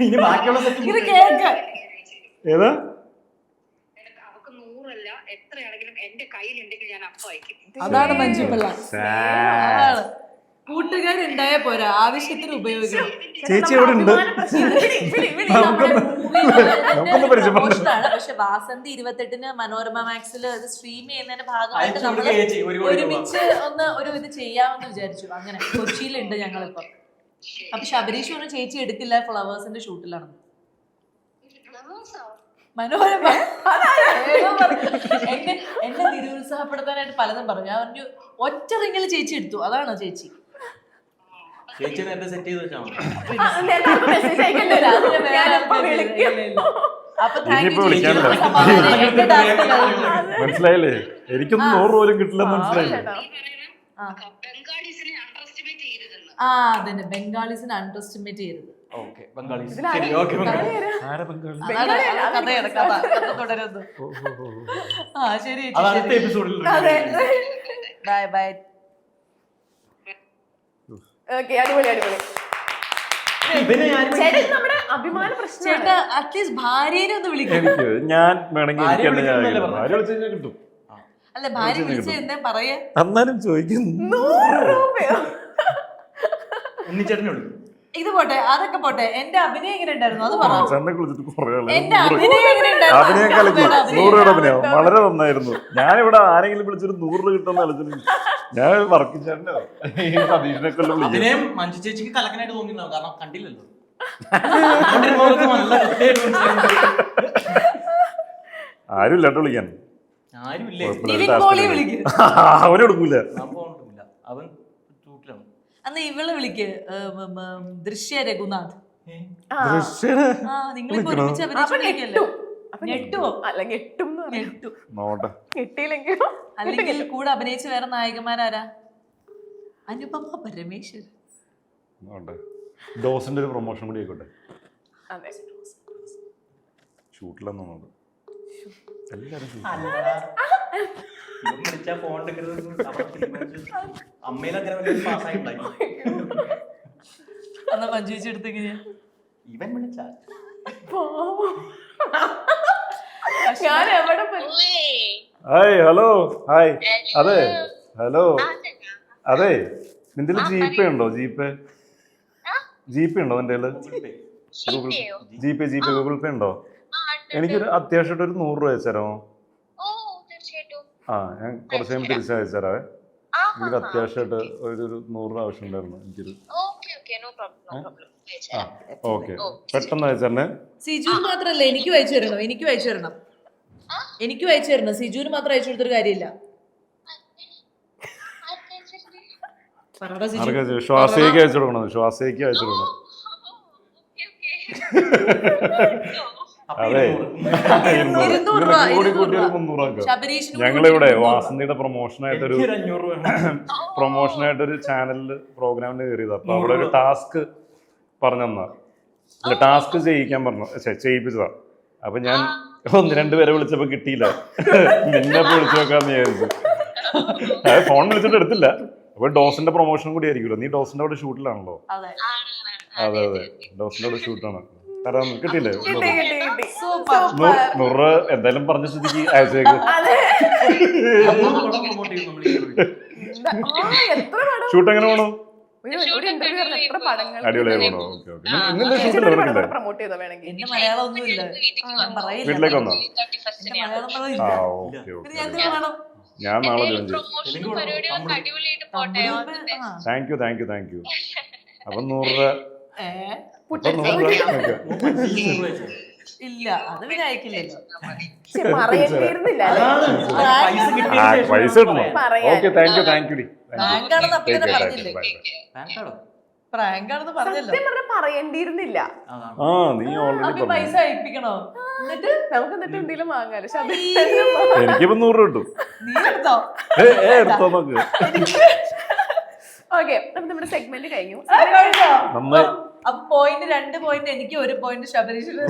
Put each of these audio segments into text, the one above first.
ഇനി ബാക്കിയുള്ള ഇത് സെറ്റ് കേക്ക്. ഏതാ? എനിക്ക് അവക്ക് നൂറല്ല എത്രയാണെങ്കിലും എന്റെ കയ്യിലുണ്ടെങ്കിൽ ഞാൻ അപ്പം അയക്കും അതാണ് മഞ്ജു പിള്ള സാ. കൂട്ടുകാരുണ്ടായ പോരാ. ആവശ്യത്തിന് ഉപയോഗിക്കണം. ചേച്ചി എവിടെ ഉണ്ട്? പക്ഷെ വാസന്തി ഇരുപത്തെട്ടിന് മനോരമ മാക്സിൽ അത് സ്ട്രീം ചെയ്യുന്നതിന്റെ ഭാഗമായിട്ട് നമ്മൾ ഒരുമിച്ച് ഒന്ന് ഒരു ഇത് ചെയ്യാമെന്ന് വിചാരിച്ചു. അങ്ങനെ കൊച്ചിയിലുണ്ട് ഞങ്ങളിപ്പം. അപ്പൊ ശബരീഷ് പറഞ്ഞു ചേച്ചി എടുത്തില്ല ഫ്ലവേഴ്സിന്റെ ഷൂട്ടിലാണ്. മനോരമ. എന്നെ എന്നെ നിരുത്സാഹപ്പെടുത്താനായിട്ട് പലതും പറഞ്ഞു. ഞാൻ പറഞ്ഞു ഒറ്റ റിങ്ങിൽ ചേച്ചി എടുത്തു. അതാണോ ചേച്ചി? ചേച്ചി നേരത്തെ സെറ്റ് ചെയ്ത് വെച്ചാൽ. മനസ്സിലായില്ലേ? എനിക്കൊന്നും നൂറ് പോലും കിട്ടില്ല മനസ്സിലായില്ലേ ചേട്ടാ. ആ. ബംഗാളീസിനെ അണ്ടർ എസ്റ്റിമേറ്റ് ചെയ്യരുതെന്ന് ആ അതന്നെ. ബംഗാളീസിനെ അണ്ടർ എസ്റ്റിമേറ്റ് ചെയ്യരുത്. ഓക്കെ ബംഗാളി ശരി ഓക്കെ ബംഗാളി ആരെ ബംഗാളി? അതാണ് അത് കഥയാണ് കഥ. കഥ തുടരുന്നു ഓ, ഓ, ഓ, ഓ. ആ ശരി അത് അടുത്ത എപ്പിസോഡിൽ അതെ. ബൈ ബൈ ഓക്കെ അടിപൊളി അടിപൊളി. പിന്നെ ഞാൻ ചേട്ടാ നമ്മുടെ അഭിമാന പ്രശ്നമാണ്. ചേട്ടാ അറ്റ്ലീസ്റ്റ് ഭാര്യനെ ഒന്ന് വിളിക്കും. എനിക്ക് ഞാൻ വേണമെങ്കിൽ ആരെ എനിക്ക് തന്നെ വിളിക്കുന്നല്ലേ പറഞ്ഞത്? ആര് വിളിച്ചു കഴിഞ്ഞാൽ കിട്ടും. അല്ല ഭാര്യ വിളിച്ച എന്താ പറയാ? അന്നാലും ചോദിക്കുന്നു നൂറ് രൂപയോ? ഉണ്ണിച്ചേട്ടനെ വിളിക്കും ഇത് പോട്ടെ അതൊക്കെ പോട്ടെ. എന്റെ അഭിനയം എങ്ങനെ ഉണ്ടായിരുന്നു? അത് പറ. ചേട്ടനെ വിളിച്ചിട്ട് കുറെ ആളായി. എന്റെ നൂറ് അഭിനയം എങ്ങനെ ഉണ്ടായിരുന്നു? അഭിനയം കളിച്ചു അഭിനയം, അഭിനയം. നൂറ് രൂപയുടെ അഭിനയം വളരെ നന്നായിരുന്നു. ഞാനിവിടെ ആരെങ്കിലും വിളിച്ചൊരു നൂറ് രൂപ കിട്ടുന്ന കളിച്ചിട്ട് ഞാൻ വർക്ക് ചേട്ടനോ. ഈ സതീഷിനെ കൊല്ലം വിളിക്കും. അതിനെയും മഞ്ജു ചേച്ചിക്ക് കലക്കനായിട്ട് തോന്നിയിട്ടുണ്ടാവും. കാരണം കണ്ടില്ലല്ലോ. കണ്ടിരുന്നവർക്ക് നല്ല വൃത്തിയായിട്ട് മനസ്സിലാവുന്നുണ്ട്. ആരും ഇല്ലാട്ടോ വിളിക്കാൻ. ആരുമില്ലേ നിവിൻ പോളി. വിളിക്ക്. അവനെ സംഭവം ഒന്നുമില്ല അവൻ അന്ന് ഇവൾ വിളിക്ക് ദൃശ്യ രഘുനാഥ്? ഒരുമിച്ച് അല്ലെങ്കിൽ കൂടെ അഭിനയിച്ച വേറെ നായകന്മാരാരാ? അനുപമ പരമേശ്വരൻ. ഡോസിന്റെ ഒരു പ്രൊമോഷൻ കൂടി ആയിക്കോട്ടെ. അതെ. ഷൂട്ടിലൊന്നും വിളിച്ചാ ഫോൺ എടുക്കരുത് പാസ്സായിട്ടുണ്ടായി മഞ്ജു ചേച്ചി എടുത്തെങ്ങനെയാ ഇവൻ വിളിച്ചാ. ഞാൻ എവിടെ ഹായ് ഹലോ ഹായ് അതെ. ഹലോ അതെ. നിന്റെ ജീപ്പേ ഉണ്ടോ? ജീപ്പേ ജീപ്പേ ഉണ്ടോ നിന്റെ Google GPay GPay Google Pay ഉണ്ടോ? എനിക്കൊരു അത്യാവശ്യമായിട്ട് ഒരു നൂറ് രൂപ തീർച്ചയായിട്ടും ആ ഞാൻ കുറച്ച് കഴിയുമ്പോൾ തിരിച്ച് അയച്ചുതരാവേ എനിക്ക് അത്യാവശ്യമായിട്ട് ഒരു നൂറ് രൂപ ആവശ്യം ഉണ്ടായിരുന്നു എനിക്കൊരു okay okay no problem no problem ആ ഓക്കെ പെട്ടെന്ന് അയച്ചേരണേ സിജു മാത്രല്ല എനിക്കും അയച്ചു തരണം എനിക്കും അയച്ചു തരണം എനിക്കും അയച്ചു തരണം സിജുവിന് മാത്രം അയച്ചു കൊടുത്തൊരു കാര്യമില്ല പറടാ സിജു ആർക്കാ അയച്ചു ശ്വാസയ്ക്ക് അയച്ചു കൊടുക്കണം ശ്വാസയ്ക്ക് അയച്ചു കൊടുക്കണം ഞങ്ങളിവിടെ. വാസന്തിയുടെ പ്രൊമോഷനായിട്ടൊരു അഞ്ഞൂറ് രൂപ വേണം. പ്രൊമോഷനായിട്ടൊരു ചാനലിൽ പ്രോഗ്രാമിന് കയറിയത്. അപ്പൊ അവിടെ ഒരു ടാസ്ക് പറഞ്ഞു തന്നാ അല്ല ടാസ്ക് ചെയ്യിക്കാൻ പറഞ്ഞു. ചെയ്യിപ്പിച്ചതാ. അപ്പൊ ഞാൻ ഒന്ന് രണ്ട് പേരെ വിളിച്ചപ്പോ കിട്ടിയില്ല. നിന്നെ വിളിച്ചു നോക്കാന്ന് വിചാരിച്ചു. ഫോൺ വിളിച്ചിട്ട് എടുത്തില്ല. അപ്പൊ ഡോസിന്റെ പ്രൊമോഷൻ കൂടി ആയിരിക്കുമല്ലോ. നീ ഡോസിന്റെ അവിടെ ഷൂട്ടിലാണല്ലോ? അതെ. അതെ അതെ. ഡോസിന്റെ അവിടെ ഷൂട്ടാണ്. തരാം കിട്ടിയില്ലേ? നൂറ്. എന്തായാലും പറഞ്ഞ സ്ഥിതിക്ക് അയച്ചേക്ക്. ഷൂട്ട് എങ്ങനെ വേണോ പോണോ. ഞാൻ വീട്ടിലേക്ക് വന്നോ നാളെ ജോയിൻ ചെയ്യും. Thank you thank you thank you അപ്പൊ നൂറ് രൂപ. ഇല്ല അത് പിന്നെ അയക്കില്ലല്ലോ. പക്ഷെ പറയേണ്ടിയിരുന്നില്ല അല്ലേ? പൈസ. Okay thank you thank you ആണെന്ന് അപ്പൊ തന്നെ പറഞ്ഞില്ലേ? Bank ആണോ? പ്രാങ്ക് ആണെന്ന് പറഞ്ഞല്ലോ. സത്യം പറഞ്ഞാൽ പറയേണ്ടിയിരുന്നില്ല. ആ നീ ഓൾറെഡി അപ്പൊ പൈസ അയപ്പിക്കണോ? എന്നിട്ട് നമുക്ക് എന്നിട്ട് എന്തെങ്കിലും വാങ്ങാലോ? ശബരി എനിക്കിപ്പോ നൂറ് രൂപ കിട്ടും. നീ എടുത്തോ? ഏ ഏ എടുത്തോ നോക്ക് ഓക്കെ അപ്പൊ നമ്മുടെ സെഗ്മെന്റ് കഴിഞ്ഞു. നമ്മൾ നന്നായി അപ്പൊ പോയിന്റ് രണ്ട് പോയിന്റ് എനിക്ക് ഒരു പോയിന്റ് ശബരീഷിന്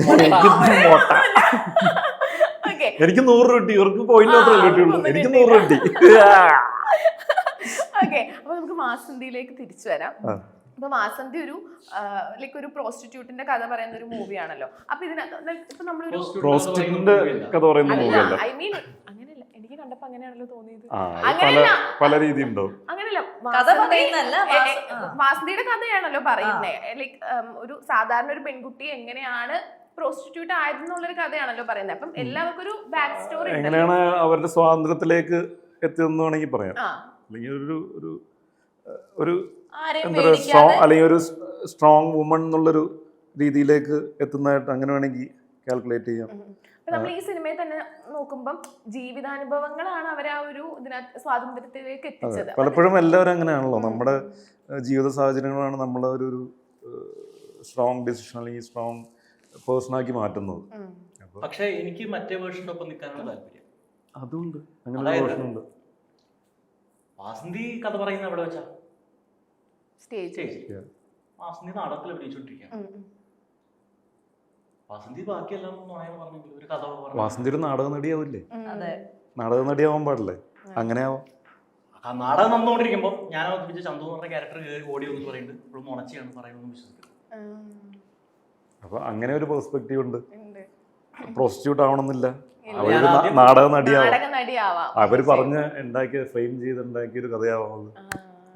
എനിക്ക് നൂറ് രൂപ കിട്ടി. ഇവർക്ക് പോയിന്റ് മാത്രമേ കിട്ടിയുള്ളൂ. എനിക്ക് നൂറ് രൂപ കിട്ടി ഓക്കെ അപ്പൊ നമുക്ക് മാസന്തിയിലേക്ക് തിരിച്ചു വരാം. ഇപ്പൊ വാസന്തി ഒരു ലൈക്ക് ഒരു പ്രോസ്റ്റിറ്റ്യൂട്ടിന്റെ കഥ പറയുന്ന ഒരു മൂവിയാണല്ലോ അപ്പൊ ഇതിനകത്ത് ഇപ്പൊ നമ്മളൊരു കഥ പറയുന്ന മൂവിയല്ല ഐ മീൻ അങ്ങനെയാണല്ലോ തോന്നിയത്. പല പല രീതി ഉണ്ടോ അങ്ങനെയല്ല. വാസന്തിയുടെ കഥയാണല്ലോ പറയുന്നത് ലൈക്ക് ഒരു സാധാരണ ഒരു പെൺകുട്ടി എങ്ങനെയാണ് പ്രോസ്റ്റിറ്റ്യൂട്ട് ആയതെന്നുള്ളൊരു കഥയാണല്ലോ പറയുന്നത് അപ്പം എല്ലാവർക്കും ഒരു ബാക്ക് സ്റ്റോറി എങ്ങനെയാണ് അവരുടെ സ്വാതന്ത്ര്യത്തിലേക്ക് എത്തിയതെന്ന് വേണമെങ്കിൽ പറയാം അല്ലെങ്കിൽ ഒരു ഒരു ഒരു എന്താ പറയുക സ്ട്രോങ് അല്ലെങ്കിൽ ഒരു സ്ട്രോങ് വുമൺ എന്നുള്ളൊരു രീതിയിലേക്ക് എത്തുന്നതായിട്ട് അങ്ങനെ വേണമെങ്കിൽ കാൽക്കുലേറ്റ് ചെയ്യാം. നമ്മൾ ഈ സിനിമയിൽ തന്നെ നോക്കുമ്പം ജീവിതാനുഭവങ്ങളാണ് അവരെ ആ ഒരു ഇതിനകത്ത് സ്വാതന്ത്ര്യത്തിലേക്ക് എത്തിച്ചത്. പലപ്പോഴും എല്ലാവരും അങ്ങനെയാണല്ലോ. നമ്മുടെ ജീവിത സാഹചര്യങ്ങളാണ് നമ്മളെ ഒരു സ്ട്രോങ് ഡിസിഷൻ അല്ലെങ്കിൽ സ്ട്രോങ് പേഴ്സണാക്കി മാറ്റുന്നത്. പക്ഷേ അപ്പോൾ പക്ഷെ എനിക്ക് മറ്റേ വേർഷനൊപ്പം നിൽക്കാനുള്ള താല്പര്യം. അതുണ്ട്. അങ്ങനെ പ്രശ്നമുണ്ട് വാസന്തി കഥ പറയുന്ന എവിടെ വെച്ചാ? സ്റ്റേജ്. വാസന്തി നാടകത്തിൽ അഭിനയിച്ചോണ്ടിരിക്കുകയാണ്. വാസന്തി ബാക്കിയെല്ലാം നുണയെന്ന് പറഞ്ഞെങ്കിൽ ഒരു കഥ പറഞ്ഞു. വാസന്തി ഒരു നാടക നടിയാവില്ലേ. അതെ. നാടക നടിയാവാൻ പാടില്ലേ? അങ്ങനെ ആവാം ആ നാടകം നടന്നുകൊണ്ടിരിക്കുമ്പോൾ ഞാൻ അവതരിപ്പിച്ച ചന്തു എന്ന് പറഞ്ഞ ക്യാരക്ടർ കയറി ഓടി വന്ന് പറയുന്നുണ്ട്. ഇപ്പോൾ മുണച്ചിയാണ് പറയുന്നത് വിശ്വസിക്കുന്നത് ഉം. അപ്പൊ അങ്ങനെ ഒരു പെർസ്പെക്റ്റീവ് ഉണ്ട്. ഉണ്ട്. പ്രോസ്റ്റിറ്റ്യൂട്ട് ആവണമെന്നില്ല. അവർ നാടക നടിയാവാം. അവർ പറഞ്ഞ് ഉണ്ടാക്കിയ ഫ്രെയിം ചെയ്ത് ഉണ്ടാക്കിയ ഒരു കഥയാവാം ആ.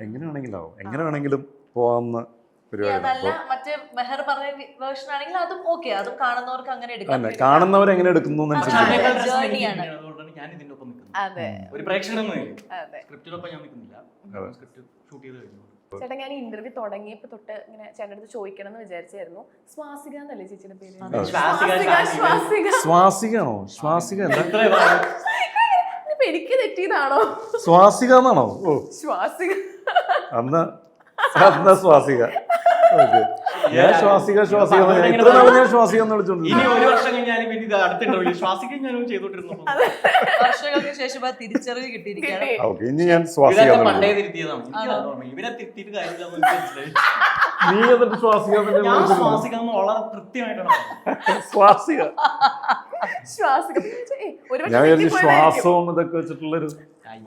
എങ്ങനെ വേണമെങ്കിലും ആവും എങ്ങനെ വേണമെങ്കിലും പോവാവുന്ന ഈ പരിപാടിയാണ് അതല്ല മെഹർ പറഞ്ഞ വേർഷൻ ആണെങ്കിൽ അതും ഓക്കെ അതും കാണുന്നവർക്ക് അങ്ങനെ എടുക്കാം കാണുന്നവർ എങ്ങനെ എടുക്കുന്നു ഒരു പ്രേക്ഷകൻ ഞാൻ നിൽക്കുന്നില്ല. സ്ക്രിപ്റ്റ് ഷൂട്ട് ചെയ്ത് കഴിഞ്ഞു. ചേട്ടാ ഞാൻ ഇന്റർവ്യൂ തുടങ്ങിയപ്പോ തൊട്ട് ഇങ്ങനെ ചേട്ടന്റെ അടുത്ത് ചോദിക്കണം എന്ന് വിചാരിച്ചായിരുന്നു. സ്വാസിക എന്നല്ലേ ചേച്ചിയുടെ പേര്. ശ്വാസിക, സ്വാസിക ശ്വാസിക. സ്വാസിക. എനിക്ക് തെറ്റിയതാണോ? സ്വാസിക എന്നാണോ? ഓ. ശ്വാസിക അന്ന് അന്ന് സ്വാസിക ഓക്കെ. ഞാൻ ശ്വാസിക ശ്വാസിക ഇത്ര നാളെ ഞാൻ ശ്വാസിക എന്ന് ഇനി വിളിച്ചോണ്ടിരുന്നു ഒരു വർഷം കഴിഞ്ഞാൽ പിന്നെ ഇത് അടുത്ത ഇന്റർവ്യൂ ശ്വാസിക്കാൻ ഞാൻ ചെയ്തോണ്ടിരുന്നു. വർഷങ്ങൾക്ക് ശേഷം ആ തിരിച്ചറിവ് കിട്ടിയിരിക്കുകയാണ്. കിട്ടി. ഓക്കെ ഇനി ഞാൻ സ്വാസിക ഇവരൊക്കെ എന്ന് പണ്ടേ വിളിക്കും. തിരുത്തിയതാണ്. എനിക്ക് ആണോ? അത് ഇവരെ തിരുത്തിയിട്ട് എനിക്ക് മനസ്സിലായി നീ എന്നിട്ട് സ്വാസിക എന്ന് ഞാൻ വിളിച്ചിരുന്നു. ശ്വാസിക്കാൻ വളരെ കൃത്യമായിട്ടാണ് സ്വാസിക ഞാൻ വിചാരിച്ചു. ശ്വാസവും ഇതൊക്കെ വെച്ചിട്ടുള്ളൊരു.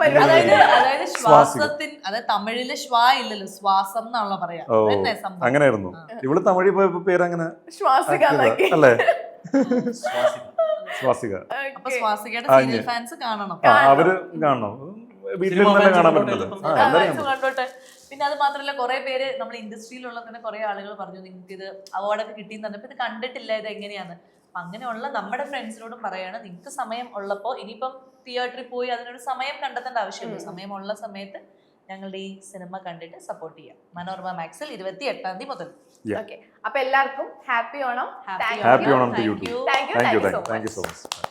അതായത് അതായത് ശ്വാസത്തിൻ അതായത് തമിഴിൽ ശ്വാ ഇല്ലല്ലോ ശ്വാസം എന്നാണല്ലോ പറയാ. ഓ അതന്നെ സംഭവം. അങ്ങനെയായിരുന്നു. ഇവൾ തമിഴിൽ പോയപ്പോ പേരങ്ങനെ ശ്വാസിക ആക്കിയതാ. അല്ലേ? ശ്വാസിക. സ്വാസിക അപ്പൊ സ്വാസികയുടെ ആ, സീരിയൽ. ഫാൻസ് കാണണം. ആ അവർ കാണണം. വീട്ടിൽ തന്നെ കാണാൻ ആ ആ, കണ്ടോട്ടെ. പിന്നെ അത് മാത്രമല്ല കുറെ പേര് നമ്മൾ ഇൻഡസ്ട്രിയിലുള്ള തന്നെ കുറെ ആളുകൾ പറഞ്ഞു നിങ്ങൾക്ക് ഇത് അവാർഡൊക്കെ കിട്ടിയെന്ന് പറഞ്ഞപ്പോൾ ഇത് കണ്ടിട്ടില്ല ഇത് എങ്ങനെയാന്ന് അപ്പൊ അങ്ങനെയുള്ള നമ്മുടെ ഫ്രണ്ട്സിനോടും പറയാണ് നിങ്ങൾക്ക് സമയം ഉള്ളപ്പോൾ ഇനിയിപ്പം തിയേറ്ററിൽ പോയി അതിനൊരു സമയം കണ്ടെത്തേണ്ട ആവശ്യമില്ല. സമയമുള്ള സമയത്ത് ഞങ്ങളുടെ ഈ സിനിമ കണ്ടിട്ട് സപ്പോർട്ട് ചെയ്യാം. മനോരമ മാക്സിൽ ഇരുപത്തി എട്ടാം തീയതി മുതൽ. ഓക്കെ അപ്പൊ എല്ലാവർക്കും happy Onam. Happy happy Onam. To you Thank you. Thank you. Thank you Thank you so thank you so much